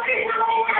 Okay.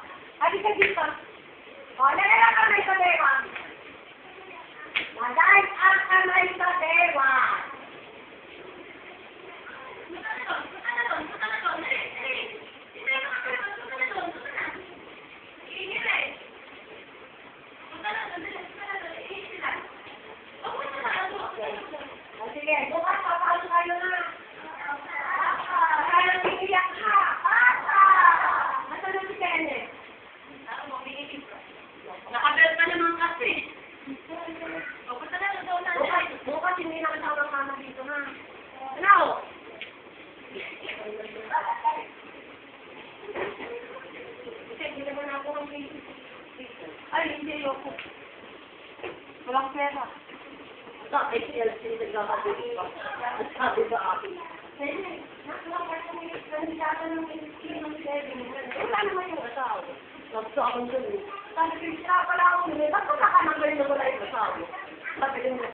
Halika dito. O, nalala kamay sa dewa. Nagay ang kamay sa dewa. Naman Ay, hindi ako. Walang pera. Siya, siya nagkakabili pa. Sabi sa akin. Pwede, nakalakar ko yung kandidato ng ng Kevin. Wala naman yung asawa. Nagsabi ko, sabi ko, siya pala ako, ba't ka nakananggal na wala yung asawa? Sabi ko,